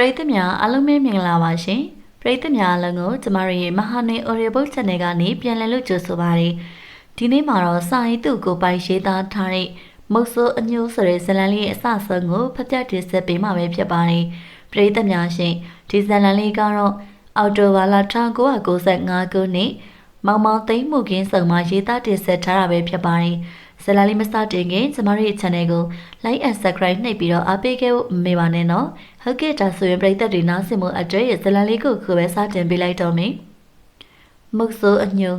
ပရိသတ်များအားလုံးပဲမင်္ဂလာပါရှင်ပရိသတ်များအားလုံးကိုကျမတို့ရဲ့မဟာနေ Audio Channel ကနေပြန်လည်လို့ကြိုဆိုပါရစေဒီနေ့မှာတော့စာရေးသူကိုပိုင်ရေးသားထားတဲ့မုတ်ဆိုးအညိုးဆိုတဲ့ဇာတ်လမ်းလေးရဲ့အစဆုံးကိုဖတ်ပြတင်ဆက်ပေးမှာပဲဖြစ်ပါတယ်ပရိသတ်များရှင်ဒီဇာတ်လမ်းလေးကတော့အော်တိုဘာလ1995ခုနှစ်မောင်မောင်သိမ့်မှုကင်းစုံမှာရေးသားတင်ဆက်ထားတာပဲဖြစ်ပါတယ် ဇာတ်လမ်းလေးမစတင်ခင်ကျမတို့ရဲ့ channel ကို like and subscribe နှိပ်ပြီးတော့အားပေးခဲ့ဖို့မမေ့ပါနဲ့နော်ဟုတ်ကဲ့ဒါဆိုရင်ပရိသတ်တွေနားဆင်မှုအတွက်ရဲ့ဇာတ်လမ်းလေးကိုခုပဲစတင်ပေးလိုက်တော့မယ်မုတ်ဆိုးအညို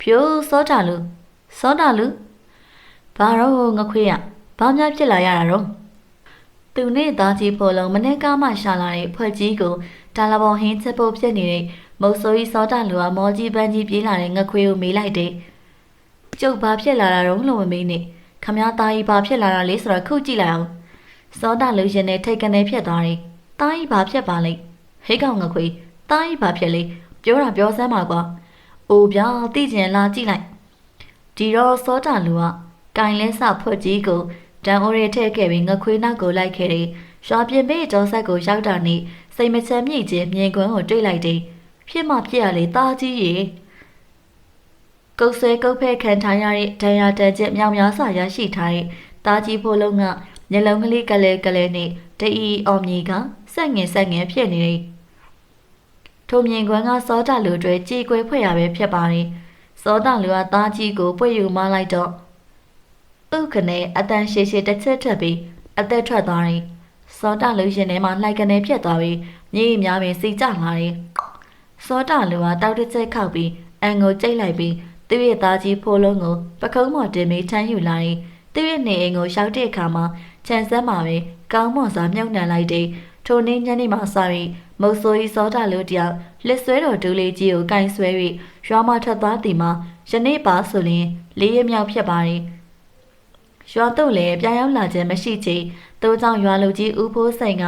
ဖြိုးစောတာလူစောတာလူဘာတော့ငခွေးရဘာများဖြစ်လာရတာတော့သူနဲ့သားကြီးပေါ်လုံးမနေ့ကမှရှာလာတဲ့ဖွဲ့ကြီးကိုတာလဘော်ဟင်းချက်ပုတ်ဖြစ်နေတဲ့မုတ်ဆိုးကြီးစောတာလူကမောကြီးပန်းကြီးပြေးလာတဲ့ငခွေးကိုမေးလိုက်တယ် ကျုပ်ဘာဖြစ်လာတာတော့လို့မမေးနဲ့ခမ ्या သားကြီးဘာဖြစ်လာတာလဲဆိုတော့ခုကြည့်လိုက်အောင်စောတာလူရင်နဲ့ထိတ်ကနေဖြစ်သွားတယ်။တားကြီးဘာဖြစ်ပါလိမ့်။ဟိတ်ကောင်ငခွေတားကြီးဘာဖြစ်လဲပြောတာပြောစမ်းပါကွာ။အိုဗျာသိကျင်လာကြည့်လိုက်။ဒီတော့စောတာလူကကင်လဲစဖွက်ကြီးကိုတန်အိုးရဲထည့်ခဲ့ပြီးငခွေနောက်ကိုလိုက်ခဲ့တယ်။ရွာပြင်မေးကျောဆက်ကိုရောက်တာနဲ့စိတ်မချမ်းမြေ့ခြင်းမြင်ကွန်းကိုတွေ့လိုက်တယ်။ဖြစ်မှဖြစ်ရလေတားကြီးရေ ကုတ်ဆွဲကုတ်ဖဲခံထားရတဲ့ဒဏ်ရာတန်ကျက်မြောင်များစွာရရှိထားတဲ့တားကြီးဖိုးလုံးကမျက်လုံးကလေးကလေးကလေးနဲ့တအီအောင်မြေကဆက်ငင်ဆက်ငင်ဖြစ်နေတယ်။ထိုမြင်ကွန်းကစောတာလူတွေကြေကွဲဖွဲ့ရပဲဖြစ်ပါတယ်။စောတာလူကသားကြီးကိုပွေယူမလိုက်တော့ဥက္ကနဲ့အတန်ရှည်ရှည်တစ်ချက်ထပ်ပြီးအသက်ထွက်သွားတယ်။စောတာလူရင်ထဲမှာလိုက်ကနေဖြစ်သွားပြီးမြေကြီးများပင်စီကျလာတယ်။စောတာလူကတောက်တစ်ချက်ခောက်ပြီးအန်ကိုကျိတ်လိုက်ပြီး သူ့ရဲ့သားကြီးဖိုးလုံးကိုပကုံးမော်တင်ပြီးချမ်းယူလာတယ်။သူ့ရဲ့နေအိမ်ကိုရောက်တဲ့အခါမှာခြံစမ်းမှာပဲကောင်းမွန်စွာမြုပ်နှံလိုက်တဲ့ထိုနေ့ညနေမှစပြီးမုတ်ဆိုးကြီးစောတာလို့တယောက်လက်ဆွဲတော်ဒူးလေးကြီးကိုကင်ဆွဲ၍ရွာမထွက်သွားသည်မှာယနေ့ပါဆိုရင်လေးရမြောက်ဖြစ်ပါတယ်ရွာတော့လည်းပြန်ရောက်လာခြင်းမရှိချေတိုးကြောင့်ရွာလူကြီးဦးဖိုးစိန်က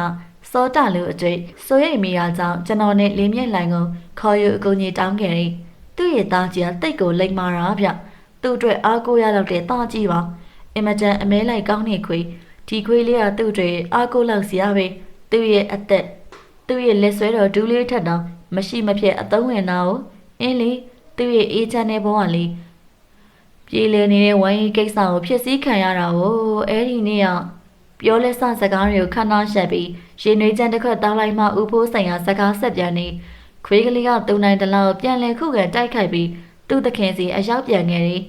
စောတာလူအတွေ့စိုးရိမ်မိတာကြောင့်ကျွန်တော်နဲ့လင်းမြင့်လိုင်ကိုခေါ်ယူအကူအညီတောင်းခဲ့တယ် သူ့ရဲ့သားကြီးကတိတ်ကိုလိမ်မာတာဗျသူ့အတွက်အားကိုးရတော့တဲ့သားကြီးပါအင်မတန်အမဲလိုက်ကောင်းနေခွေဒီခွေးလေးကသူ့တွေအားကိုးလောက်စရာပဲသူ့ရဲ့အသက်သူ့ရဲ့လက်ဆွဲတော်ဒူးလေးထက်တောင်မရှိမဖြစ်အသုံးဝင်တာကိုအင်းလေသူ့ရဲ့အေးချမ်းတဲ့ဘဝလေးပြေးလည်နေတဲ့ဝိုင်းကိစ္စကိုဖြစ်စည်းခံရတာကိုအဲ့ဒီနေ့ကပြောလက်စစကားတွေကိုခဏရှက်ပြီးရေနွေးချမ်းတစ်ခွက်တောင်းလိုက်မှဥဖိုးဆိုင်ရာစကားဆက်ပြန်နေ ခွေးကလေးကသူ့နိုင်တလောက်ပြန်လဲခုခံတိုက်ခိုက်ပြီးသူ့သခင်စီအရောက်ပြန်ခဲ့တယ်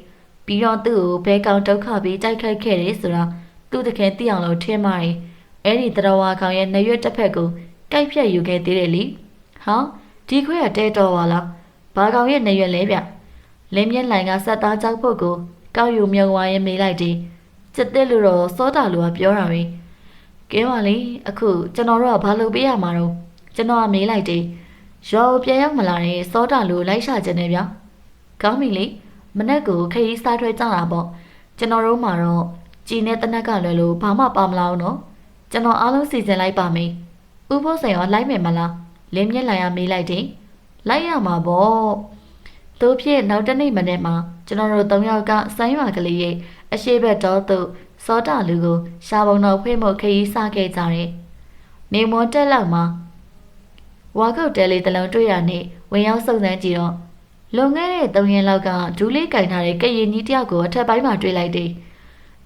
ပြီးတော့သူ့ကိုဘဲကောင်ဒုက္ခပြီးတိုက်ခိုက်ခဲ့တယ်ဆိုတာသူ့တခင်သိအောင်လို့ထင်ပါတယ်။အဲ့ဒီတရဝါကောင်ရဲ့နှရွက်တစ်ဖက်ကိုကိုက်ဖြတ်ယူခဲ့သေးတယ်လी။ဟောဒီခွေးကတဲတော်ပါလား။ဘာကောင်ရဲ့နှရွက်လဲဗျ။လင်းမြက်လိုင်ကစက်သားကြောက်ဖို့ကိုကောက်ယူမြုံဝါရဲ့မေးလိုက်တယ်။စစ်တဲ့လူတော့စောတာလူကပြောတာပဲ။ကဲပါလေအခုကျွန်တော်တို့ကဘာလုပ်ပေးရမှာတော့ကျွန်တော်ကမေးလိုက်တယ်။ ရောပြန်ရောက်မလာတဲ့စောတာလူလိုက်ရှာခြင်းနဲ့ဗျ။ကောင်းပြီလေမနက်ကိုခရီးစားထွက်ကြတာပေါ့။ကျွန်တော်တို့မှာတော့ကြည်နဲ့တနက်ကလွယ်လို့ဘာမှပါမလာဘူးနော်ကျွန်တော်အားလုံးစီစဉ်လိုက်ပါမယ်ဥဖို့ဆိုင်ရောလိုက်မယ်မလားလင်းမြက်လိုက်ရမေးလိုက်တယ်လိုက်ရမှာပေါ့တို့ဖြစ်နောက်တနေ့မနေ့မှာကျွန်တော်တို့၃ယောက်ကဆိုင်းရွာကလေးရဲ့အရှိဘက်တော်သို့စောတာလူကိုရှားပုံတော်ဖွေးမှုခရီးစခဲ့ကြတယ်နေမောတက်လောက်မှာ ဝါခောက်တဲလေးတစ်လုံးတွေ့ရနေဝင်ရောက်စုံစမ်းကြည့်တော့လွန်ခဲ့တဲ့၃ရက်လောက်ကဒူးလေးကင်ထားတဲ့ကရင်ကြီးတယောက်ကိုအထက်ပိုင်းမှာတွေ့လိုက်တယ်။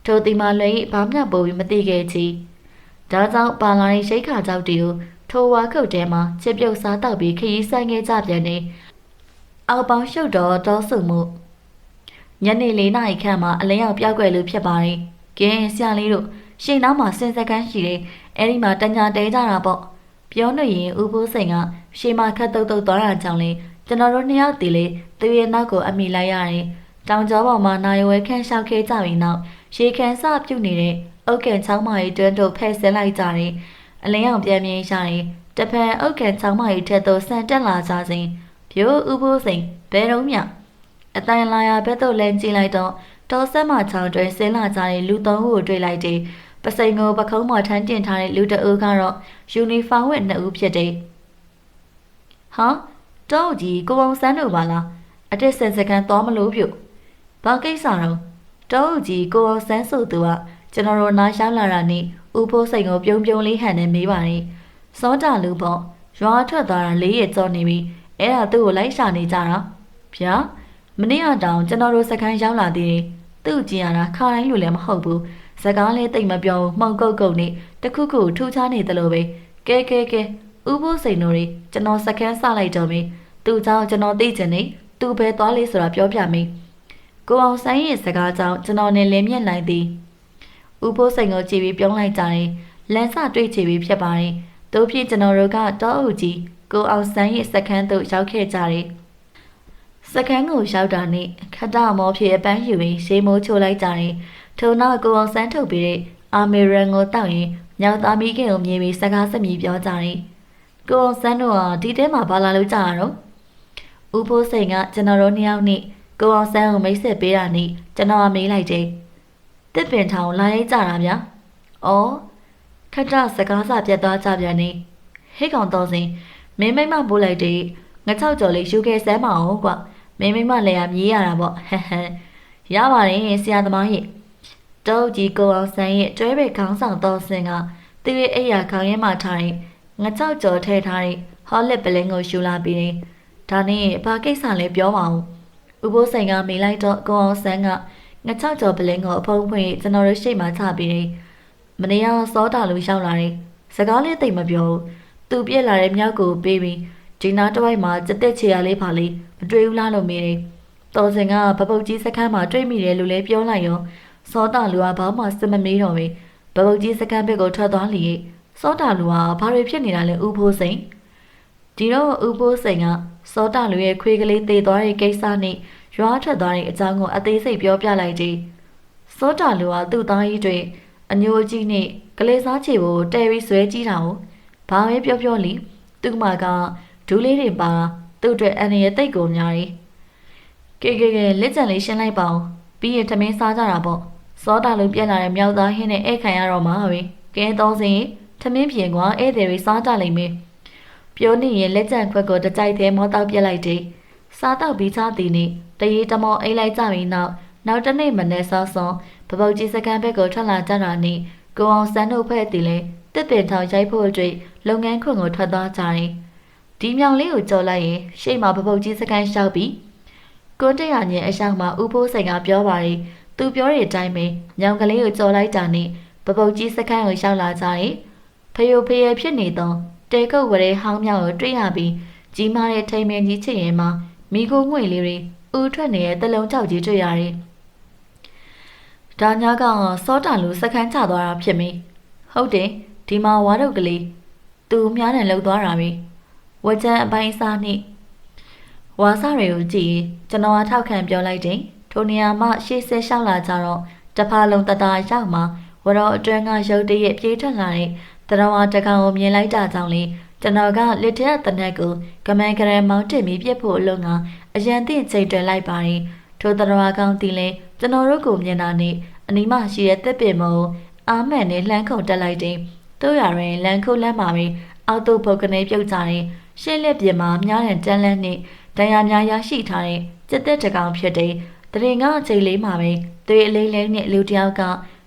ထိုတီမာလွယ်၏ဘာမျှပိုပြီးမသိခဲ့ချီဒါကြောင့်ပါလာတဲ့ရှိခါကြောက်တီကိုထိုဝါခုတ်ထဲမှာချစ်ပြုတ်စားတော့ပြီးခရီးဆိုင်ခဲ့ကြပြန်နေအောက်ပေါင်းရှုပ်တော်တောဆုံမှုညနေ၄နာရီခန့်မှာအလင်းရောက်ပြောက်ွယ်လို့ဖြစ်ပါတယ်ကင်းဆရာလေးတို့ရှင်နောက်မှာစင်စကန်းရှိတယ်အဲ့ဒီမှာတညာတဲကြတာပေါ့ ပြောနေရင်ဦးဖိုးစိန်ကရှေးမခတ်တုတ်တုတ်သွားတာကြောင့်လေကျွန်တော်တို့နှစ်ယောက်တည်းလေသူရဲ့နောက်ကိုအမိလိုက်ရတယ်တောင်ကျောပေါ်မှာနိုင်ဝဲခန့်လျှောက်ခဲကြပြီးနောက်ရေခမ်းစပြုတ်နေတဲ့အုတ်ကန်ချောင်းမကြီးတွန်းတို့ဖဲဆင်းလိုက်ကြတယ်။အလင်းအောင်ပြန်မြင်ရတယ်။တဖန်အုတ်ကန်ချောင်းမကြီးထက်သို့ဆန်တက်လာကြစဉ်ပြိုးဥဖိုးစိန်ဘဲတော့မြအတိုင်လာရဘက်သို့လဲကြည့်လိုက်တော့တော်ဆက်မချောင်းတွင်ဆင်းလာကြတဲ့လူသုံးဦးကိုတွေ့လိုက်တယ်။ ပစိန်ကိုပခုံးပေါ်ထမ်းတင်ထားတဲ့လူတအုပ်ကတော့ယူနီဖောင်းဝတ်နှစ်ဦးဖြစ်တယ်။ဟာတောက်ကြီးကိုအောင်စန်းတို့ပါလားအတက်ဆန်စကန်သွားမလို့ပြုတ်။ဘာကိစ္စတော့တောအုပ်ကြီးကိုအောင်ဆန်းဆိုသူကကျွန်တော်တို့နားရှောင်းလာတာနဲ့ဦးဖိုးစိန်ကိုပြုံးပြုံးလေးဟန်နဲ့မေးပါတယ်စောတာလူပေါ့ရွာထွက်သွားတာလေးရကြောနေပြီအဲ့ဒါသူ့ကိုလိုက်ရှာနေကြတာဗျာမနေ့ကတောင်ကျွန်တော်တို့စခန်းရောက်လာသေးတယ်သူ့ကြည့်ရတာခါတိုင်းလူလည်းမဟုတ်ဘူး စကားလည်းတိတ်မပြောမှောင်ကုတ်ကုတ်နဲ့တခုခုထူချားနေသလိုပဲကဲကဲကဲဥပုစိန်တို့တွေကျွန်တော်စကန်းဆလိုက်တော့မင်းသူ့ကြောင့်ကျွန်တော်သိချင်နေသူပဲသွားလေးဆိုတာပြောပြမင်းကိုအောင်ဆိုင်ရဲ့စကားကြောင့်ကျွန်တော်နဲ့လင်းမြင့်လိုက်သည်ဥပုစိန်ကိုကြည့်ပြီးပြုံးလိုက်ကြတယ်လန်စတွေ့ချီပြီးဖြစ်ပါတယ်တို့ဖြင့်ကျွန်တော်တို့ကတောအုပ်ကြီးကိုအောင်ဆန်းရဲ့စခန်းသို့ရောက်ခဲ့ကြတယ် စခန်းကိုရောက်တာနဲ့ခတမောဖြစ်အပန်းယူပြီးရှေးမိုးချိုးလိုက်ကြတယ်ထို့နောက်ကိုအောင်ဆန်းထုတ်ပြီးတဲ့အာမေရန်ကိုတောက်ရင်ညောင်သားမိခင်ကိုမြင်ပြီးစကားစမြည်ပြောကြတယ်ကိုအောင်ဆန်းတို့ကဒီတဲမှာဘာလာလို့ကြရတော့ဦးဖိုးစိန်ကကျွန်တော်တို့နှစ်ယောက်နဲ့ကိုအောင်ဆန်းကိုမိတ်ဆက်ပေးတာနဲ့ကျွန်တော်ကမေးလိုက်တယ်တစ်ပင်ထောင်လာရိုက်ကြတာဗျာ။အော်ခက်တာစကားစပြတ်သွားကြပြန်နေဟဲ့ကောင်တော်စင်မင်းမိမပို့လိုက်တဲ့ငါချောက်ကြော်လေးယူခဲ့စမ်းမအောင်ကွာ မင်းမိမလည်းရမြည်ရတာပေါ့ဟန်ဟန်ရပါတယ်ဆရာသမားရဲ့တောက်ကြီးကိုအောင်ဆန်းရဲ့တွဲပဲခေါင်းဆောင်တော်စင်ကသူ့ရဲ့အိယာခေါင်းရဲမှာထားတဲ့ငါချောက်ကြော်ထည့်ထားတဲ့ဟောလစ်ပလင်းကိုယူလာပြီးတယ်ဒါနဲ့ဘာကိစ္စလဲပြောပါဦးဥပိုးဆိုင်ကမိလိုက်တော့ကိုအောင်ဆန်းကငါချောက်ကြော်ပလင်းကိုအဖုံးဖွင့်ကျွန်တော်တို့ရှိမှချပြီးတယ်မနေ့ကစောတာလိုရောက်လာတယ်စကားလေးတိတ်မပြောဘူးသူပြက်လာတဲ့မြောက်ကိုပေးပြီးဒီနာတစ်ဝိုက်မှာစက်တက်ချေရလေးပါလေး မတွေ့ဘူးလားလို့မေးတယ်တော်စင်ကဗပုတ်ကြီးစခန်းမှာတွေ့မိတယ်လို့လည်းပြောလိုက်ရောစောတာလူကဘာမှစမမေးတော့ဘူးဗပုတ်ကြီးစခန်းဘက်ကိုထွက်သွားလျက်စောတာလူကဘာတွေဖြစ်နေတာလဲဥဖိုးစိန်ဒီတော့ဥဖိုးစိန်ကစောတာလူရဲ့ခွေးကလေးတေသွားတဲ့ကိစ္စနဲ့ရွာထွက်သွားတဲ့အကြောင်းကိုအသေးစိတ်ပြောပြလိုက်ကြ။စောတာလူကသူ့သားကြီးတွေအညိုကြီးနဲ့ကလေးစားချေကိုတဲပြီးဆွဲကြည့်တာကိုဘာပဲပြောပြောလိသူ့မှာကဒူးလေးတွေပါ သူ့အတွက်အန်ရဲ့တိတ်ကိုများတယ်။ကဲကဲကဲလက်ကျန်လေးရှင်းလိုက်ပါအောင်ပြီးရင်ထမင်းစားကြတာပေါ့။စောတာလူပြက်လာတဲ့မြောက်သားဟင်းနဲ့အိတ်ခံရတော့မှာပဲ။ကဲတော့စင်ထမင်းပြင်ကွာဧည့်သည်တွေစားကြလိမ့်မယ်။ပြောနေရင်လက်ကျန်ခွက်ကိုတကြိုက်သေးမောတောက်ပြက်လိုက်တယ်။စားတော့ပြီးချသည်နေ့တရေတမောအိတ်လိုက်ကြပြီးနောက်နောက်တနေ့မနေ့စောစောပပုတ်ကြီးစကန်ဘက်ကိုထွက်လာကြတာနဲ့ကိုအောင်စန်းတို့ဖက်တည်လဲတစ်ပင်ထောင်ရိုက်ဖို့အတွက်လုပ်ငန်းခွင်ကိုထွက်သွားကြတယ်။ ဒီမြောင်လေးကိုကြော်လိုက်ရင်ရှေ့မှာပပုတ်ကြီးစကန်လျှောက်ပြီးကိုတရညင်အဆောင်မှာဥဖိုးစိန်ကပြောပါတယ်။သူပြောတဲ့အတိုင်းပဲမြောင်ကလေးကိုကြော်လိုက်တာနဲ့ပပုတ်ကြီးစကန်ကိုရောက်လာကြတယ်။ဖယိုဖယဲဖြစ်နေသောတဲကုတ်ဝရဲဟောင်းမြောက်ကိုတွေ့ရပြီးကြီးမားတဲ့ထိန်မင်းကြီးချစ်ရင်မှာမိခိုးငွေလေးတွေဦးထွက်နေတဲ့တလုံးကြောက်ကြီးတွေ့ရတယ်။ဒါညာကစောတာလူစခန်းချသွားတာဖြစ်မင်းဟုတ်တယ်ဒီမှာဝါရုပ်ကလေးသူမြားနဲ့လှုပ်သွားတာပဲ ဝကြံအပိုင်းစားနှင့်ဝါစတွေကိုကြည့်ရင်ကျွန်တော်အထောက်ခံပြောလိုက်တယ်ထိုနေရာမှာရှေ့ဆက်လျှောက်လာကြတော့တဖာလုံးတတရောက်မှာဝရောအတွင်းကရုပ်တရက်ပြေးထွက်လာတဲ့တရဝါတကောင်ကိုမြင်လိုက်တာကြောင့်လေကျွန်တော်ကလက်ထက်တနက်ကိုကမန်ကရမောင်းတင်ပြီးပြစ်ဖို့အလုံးကအရန်သိချိန်တွယ်လိုက်ပါတယ်ထိုတရဝါကောင်တီလဲကျွန်တော်တို့ကိုမြင်တာနဲ့အနီးမရှိတဲ့တက်ပင်မုံအာမန်နဲ့လှမ်းခုန်တက်လိုက်တယ်တို့ရရင်လန်ခုလမ်းမှာပဲအောက်သို့ပုတ်ကနေပြုတ်ကြတယ် ရှေ့လက်ပြင်မှာမြားတဲ့တန်းလန်းနဲ့ဒဏ်ရာများရရှိထားတဲ့စက်သက်တကောင်ဖြစ်တဲ့တရင်ကအချိန်လေးမှာပဲသွေးအလေးလေးနဲ့လူတယောက်က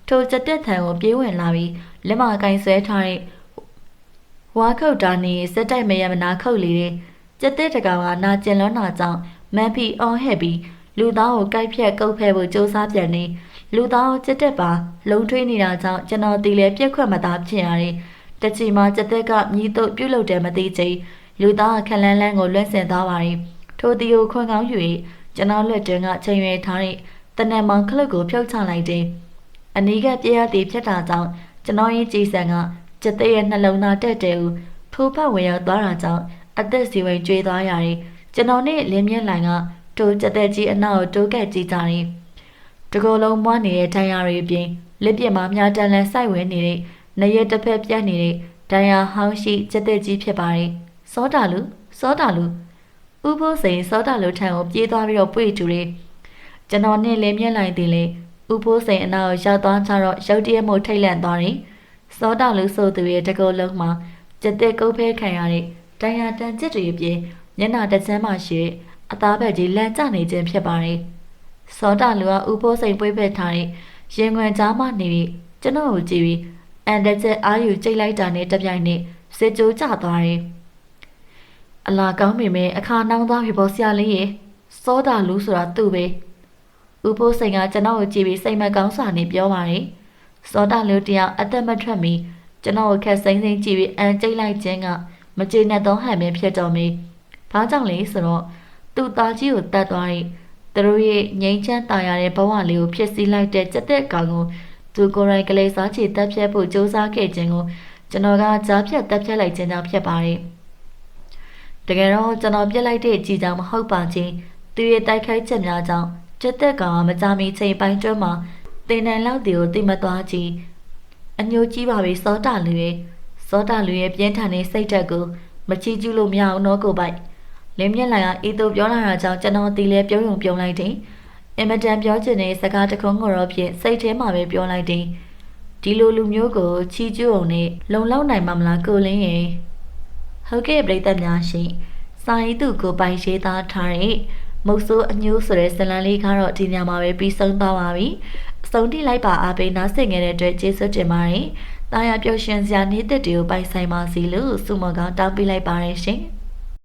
ထိုစက်သက်ထံကိုပြေးဝင်လာပြီးလက်မကင်ဆွဲထားတဲ့ဝါခုတ်တာနေစက်တိုက်မရမနာခုတ်လေတဲ့စက်သက်တကောင်ကနာကျင်လွန်းတာကြောင့်မန်ဖီအော်ဟဲ့ပြီးလူသားကိုကိုက်ဖြတ်ကုတ်ဖဲဖို့စူးစမ်းပြန်နေလူသားကိုစက်တက်ပါလုံထွေးနေတာကြောင့်ကျွန်တော်တီလဲပြက်ခွက်မသားဖြစ်ရတယ်တချီမှာစက်တက်ကမြည်တို့ပြုတ်လုတယ်မသိချိန် လူသားခလန်းလန်းကိုလွှင့်ဆင်သွားပါတယ်ထိုတီကိုခွန်ကောင်းယူ၍ကျွန်တော်လက်တွင်ကချိန်ရွယ်ထားတဲ့တနက်မောင်ခလုတ်ကိုဖြုတ်ချလိုက်တယ်အနီးကပြရသည်ဖြစ်တာကြောင့်ကျွန်တော်ရဲ့ကြည်စံကစက်တဲ့ရဲ့နှလုံးသားတက်တယ်ဟုထိုးဖက်ဝင်ရောက်သွားတာကြောင့်အသက်စီဝင်ကျွေးသွားရတယ်ကျွန်တော်နဲ့လင်းမြင့်လိုင်ကတိုးကြတဲ့ကြီးအနောက်တိုးကက်ကြည့်ကြတယ်။တကောလုံးမွားနေတဲ့ဒဏ်ရာတွေအပြင်လက်ပြမှာမြားတန်လန်ဆိုင်ဝင်နေတဲ့နေရတစ်ဖက်ပြတ်နေတဲ့ဒဏ်ရာဟောင်းရှိကြတဲ့ကြီးဖြစ်ပါတယ်။ စောတာလူစောတာလူဥဖို့စိန်စောတာလူထံကိုပြေးသွားပြီးတော့ပွေတူတယ်။ကျွန်တော်နဲ့လည်းမျက်လိုက်သေးလေဥဖို့စိန်အနောက်ရောက်သွားကြတော့ရုတ်တရက်မို့ထိတ်လန့်သွားတယ်။စောတာလူဆိုသူရဲ့တကောလုံးမှာကြတဲ့ကုတ်ဖဲခံရတဲ့ဒဏ်ရာတန်ကျစ်တွေအပြင်မျက်နှာတစ်ချမ်းမှရှိအသားဘက်ကြီးလန့်ကျနေခြင်းဖြစ်ပါတယ်။စောတာလူကဥပိုးစိန်ပွေးဖက်ထားတဲ့ရင်ခွင်ကြားမှနေပြီးကျွန်တော်ကိုကြည့်ပြီးအန်တက်ချက်အာယူကြိတ်လိုက်တာနဲ့တပြိုင်နက်စစ်ကြိုးကျသွားတယ် အလာကောင်းပေမဲ့အခါနှောင်းသွားပြီပေါ့ဆရာလေးရေစောတာလူဆိုတာသူ့ပဲဥပိုးစိန်ကကျွန်တော်ကိုကြည့်ပြီးစိတ်မကောင်းစွာနဲ့ပြောပါတယ်စောတာလူတယောက်အသက်မထွက်မီကျွန်တော်ကိုခက်စိမ့်စိမ့်ကြည့်ပြီးအန်ကျိတ်လိုက်ခြင်းကမကျေနပ်သောဟန်ပဲဖြစ်တော်မီဘာကြောင့်လဲဆိုတော့သူ့သားကြီးကိုတတ်သွားတဲ့သူတို့ရဲ့ငိမ့်ချမ်းတာရတဲ့ဘဝလေးကိုဖြစ်စည်းလိုက်တဲ့စက်သက်ကောင်ကိုသူကိုယ်တိုင်ကလေးစားချေတက်ဖြတ်ဖို့ကြိုးစားခဲ့ခြင်းကိုကျွန်တော်ကကြားဖြတ်တက်ဖြတ်လိုက်ခြင်းကြောင့်ဖြစ်ပါတယ် တကယ်တော့ကျွန်တော်ပြစ်လိုက်တဲ့ကြည်ကြောင်မဟုတ်ပါချင်းသူရဲ့တိုက်ခိုက်ချက်များကြောင့်စက်သက်ကောင်ကမကြမီချိန်ပိုင်းတွင်းမှာတင်တန်လောက်တီကိုတိမသွားကြည့်အညိုကြီးပါပြီစောတာလူရဲ့စောတာလူရဲ့ပြင်းထန်တဲ့စိတ်ဓာတ်ကိုမချီးကျူးလို့မရအောင်တော့ကိုပိုက်လင်းမြက်လိုင်ကအေးတို့ပြောလာတာကြောင့်ကျွန်တော်တီလဲပြုံးယုံပြုံးလိုက်တယ်အင်မတန်ပြောချင်တဲ့စကားတစ်ခုကိုတော့ဖြင့်စိတ်ထဲမှာပဲပြောလိုက်တယ်ဒီလိုလူမျိုးကိုချီးကျူးအောင်နဲ့လုံလောက်နိုင်မှာမလားကိုလင်းရဲ့ ဟုတ်ကဲ့ပြည်သက်များရှင်စာရေးသူကိုပိုင်ရေးသားထားတဲ့မုတ်ဆိုးအညိုးဆိုတဲ့ဇလံလေးကတော့ဒီညမှာပဲပြီးဆုံးသွားပါပြီအဆုံးထိလိုက်ပါအားပေးနားဆင်ခဲ့တဲ့အတွက်ကျေးဇူးတင်ပါတယ်တာယာပျော်ရွှင်စရာနေ့သက်တွေကိုပိုင်ဆိုင်ပါစီလို့ဆုမကောင်းတောင်းပေးလိုက်ပါတယ်ရှင်